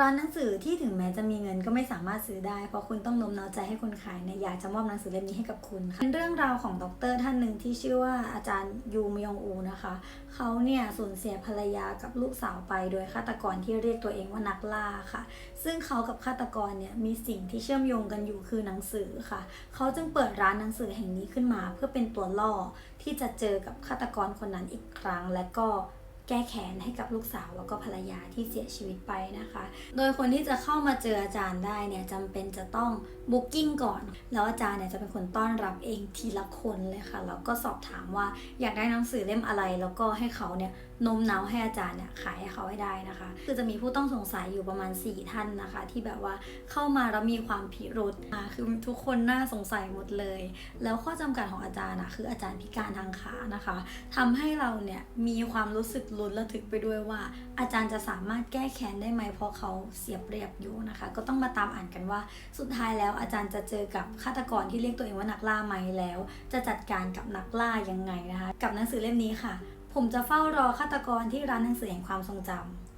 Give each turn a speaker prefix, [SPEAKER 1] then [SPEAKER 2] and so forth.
[SPEAKER 1] ร้านหนังสือที่ถึงแม้จะมีเงินก็ไม่สามารถซื้อได้ เพราะคุณต้องโน้มน้าวใจให้คนขายเนี่ยอยากจะมอบหนังสือเล่มนี้ให้กับคุณค่ะเป็นเรื่องราวของดอกเตอร์ท่านหนึ่งที่ชื่อว่าอาจารย์ยูมยองอูนะคะเขาเนี่ยสูญเสียภรรยากับลูกสาวไปโดยฆาตกรที่เรียกตัวเองว่านักล่าค่ะ ซึ่งเขากับฆาตกรเนี่ยมีสิ่งที่เชื่อมโยงกันอยู่คือหนังสือค่ะ เขาจึงเปิดร้านหนังสือแห่งนี้ขึ้นมา เพื่อเป็นตัวล่อที่จะเจอกับฆาตกรคนนั้นอีกครั้งและก็ แก้แค้นให้กับลูกสาวแล้วก็ภรรยาที่เสียชีวิตไปนะคะ โดยคนที่จะเข้ามาเจออาจารย์ได้เนี่ยจำเป็นจะต้องบุ๊กิ้งก่อน แล้วอาจารย์เนี่ยจะเป็นคนต้อนรับเองทีละคนเลยค่ะ แล้วก็สอบถามว่าอยากได้หนังสือเล่มอะไร แล้วก็ให้เขาเนี่ยโน้มน้าวให้อาจารย์เนี่ยขายให้เขาให้ได้นะคะ คือจะมีผู้ต้องสงสัยอยู่ประมาณ 4 ท่านนะคะ ที่แบบว่าเข้ามาแล้วมีความพิรุษอะคือทุกคนน่าสงสัยหมดเลย แล้วข้อจำกัดของอาจารย์นะคืออาจารย์พิการทางขานะคะทำให้เราเนี่ยมีความรู้สึกลุ้นระทึกไปด้วยว่า อาจารย์จะสามารถแก้แค้นได้ไหมเพราะเขาเสียเปรียบอยู่นะคะ ก็ต้องมาตามอ่านกันว่าสุดท้ายแล้วอาจารย์จะเจอกับฆาตกรที่เรียกตัวเองว่านักล่าไหมแล้ว จะจัดการกับนักล่ายังไงนะคะ กับหนังสือเล่มนี้ค่ะ ผมจะเฝ้ารอฆาตกรที่ร้านหนังสือแห่งความทรงจำ